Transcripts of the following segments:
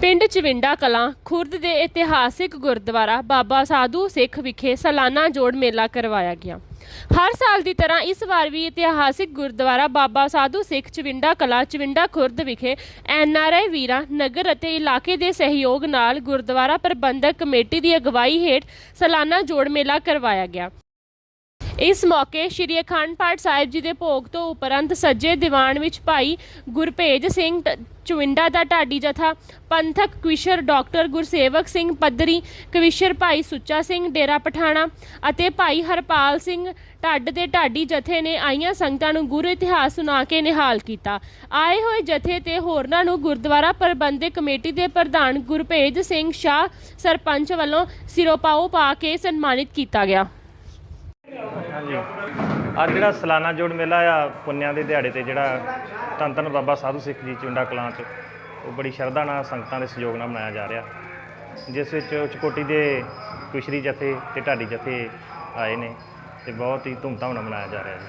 ਪਿੰਡ ਚਵਿੰਡਾ ਕਲਾਂ ਖੁਰਦ ਦੇ ਇਤਿਹਾਸਿਕ ਗੁਰਦੁਆਰਾ ਬਾਬਾ ਸਾਧੂ ਸਿੱਖ ਵਿਖੇ ਸਾਲਾਨਾ ਜੋੜ ਮੇਲਾ ਕਰਵਾਇਆ ਗਿਆ। ਹਰ ਸਾਲ ਦੀ ਤਰ੍ਹਾਂ ਇਸ ਵਾਰ ਵੀ ਇਤਿਹਾਸਿਕ ਗੁਰਦੁਆਰਾ ਬਾਬਾ ਸਾਧੂ ਸਿੱਖ ਚਵਿੰਡਾ ਕਲਾਂ ਚਵਿੰਡਾ ਖੁਰਦ ਵਿਖੇ ਐਨਆਰਆਈ ਵੀਰਾਂ, ਨਗਰ ਅਤੇ ਇਲਾਕੇ ਦੇ ਸਹਿਯੋਗ ਨਾਲ ਗੁਰਦੁਆਰਾ ਪ੍ਰਬੰਧਕ ਕਮੇਟੀ ਦੀ ਅਗਵਾਈ ਹੇਠ ਸਾਲਾਨਾ ਜੋੜ ਮੇਲਾ ਕਰਵਾਇਆ ਗਿਆ। ਇਸ ਮੌਕੇ ਸ਼੍ਰੀ ਅਖੰਡ ਪਾਠ ਸਾਹਿਬ ਜੀ ਦੇ ਭੋਗ ਤੋਂ ਉਪਰੰਤ ਸੱਜੇ ਦੀਵਾਨ ਵਿੱਚ ਭਾਈ ਗੁਰਭੇਜ ਸਿੰਘ ਟ- ਚੁਵਿੰਡਾ ਦਾ ਢਾਡੀ ਜਥਾ, ਪੰਥਕ ਕਵਿਸ਼ਰ ਡਾਕਟਰ ਗੁਰਸੇਵਕ ਸਿੰਘ ਪੱਧਰੀ, ਕਵਿਸ਼ਰ ਭਾਈ ਸੁੱਚਾ ਸਿੰਘ ਡੇਰਾ ਪਠਾਣਾ ਅਤੇ ਭਾਈ ਹਰਪਾਲ ਸਿੰਘ ਢੱਡ ਦੇ ਢਾਡੀ ਜਥੇ ਨੇ ਆਈਆਂ ਸੰਗਤਾਂ ਨੂੰ ਗੁਰੂ ਇਤਿਹਾਸ ਸੁਣਾ ਕੇ ਨਿਹਾਲ ਕੀਤਾ। ਆਏ ਹੋਏ ਜਥੇ ਤੇ ਹੋਰਨਾਂ ਨੂੰ ਗੁਰਦੁਆਰਾ ਪ੍ਰਬੰਧਕ ਕਮੇਟੀ ਦੇ ਪ੍ਰਧਾਨ ਗੁਰਭੇਜ ਸਿੰਘ ਸ਼ਾਹ ਸਰਪੰਚ ਵੱਲੋਂ ਸਿਰੋਪਾਓ ਪਾ ਕੇ ਸਨਮਾਨਿਤ ਕੀਤਾ ਗਿਆ। ਹਾਂਜੀ। ਅੱਜ ਜਿਹੜਾ ਸਾਲਾਨਾ ਜੋੜ ਮੇਲਾ ਆ, ਪੁੰਨਿਆਂ ਦੇ ਦਿਹਾੜੇ ਤੇ ਜਿਹੜਾ ਧੰਨ ਧੰਨ ਬਾਬਾ ਸਾਧੂ ਸਿੱਖ ਜੀ ਚੁੰਡਾ ਕਲਾਂ 'ਚ, ਉਹ ਬੜੀ ਸ਼ਰਧਾ ਨਾਲ ਸੰਗਤਾਂ ਦੇ ਸਹਿਯੋਗ ਨਾਲ ਮਨਾਇਆ ਜਾ ਰਿਹਾ। ਜਿਸ ਵਿੱਚ ਉੱਚ ਕੋਟੀ ਦੇ ਕੁਸ਼ਰੀ ਜਥੇ ਤੇ ਢਾਡੀ ਜਥੇ ਆਏ ਨੇ ਤੇ ਬਹੁਤ ਹੀ ਧੂਮਧਾਮ ਨਾਲ ਮਨਾਇਆ ਜਾ ਰਿਹਾ ਜੀ।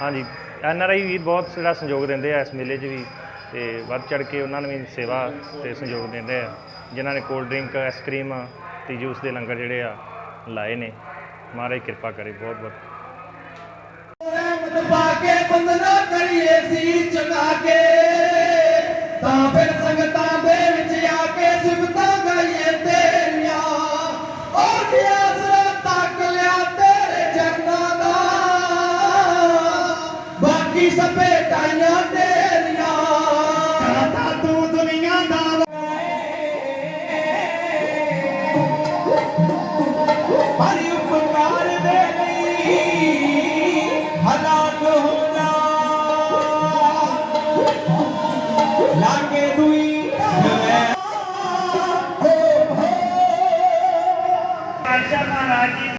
ਹਾਂਜੀ, ਐਨ ਆਰ ਆਈ ਵੀ ਬਹੁਤ ਜਿਹੜਾ ਸਹਿਯੋਗ ਦਿੰਦੇ ਆ ਇਸ ਮੇਲੇ 'ਚ ਵੀ ਤੇ ਵੱਧ ਚੜ ਕੇ ਉਹਨਾਂ ਨੂੰ ਵੀ ਸੇਵਾ ਤੇ ਸਹਿਯੋਗ ਦਿੰਦੇ ਆ। ਜਿਨ੍ਹਾਂ ਨੇ ਕੋਲਡ ਡਰਿੰਕ ਆਈਸਕ੍ਰੀਮ ਤੇ ਜੂਸ ਦੇ ਲੰਗਰ ਜਿਹੜੇ ਆ ਲਾਏ ਨੇ। ਮਹਾਰਾਜ ਕਿਰਪਾ ਕਰੇ ਬਹੁਤ ਬਹੁਤ ਰਹਿਮਤ ਪਾ ਕੇ ਬੰਦਨਾ ਕਰੀਏ ਸੀ ਚੁਕਾ ਕੇ ਤਾਂ ਫਿਰ ਸੰਗਤਾਂ ਦੇ ਵਿੱਚ ਆ ਕੇ ਸਿਫਤਾਂ ਗਾਈਏ ਤੇਰੀਆਂ ਉਹ ਕੀ ਆਸਰਾ ਤੱਕ ਲਿਆ ਤੇਰੇ ਚਰਨਾਂ ਦਾ ਬਾਕੀ ਸਭੇ ਟਾਈਆਂ ਤੇਰੀਆਂ ਹੋ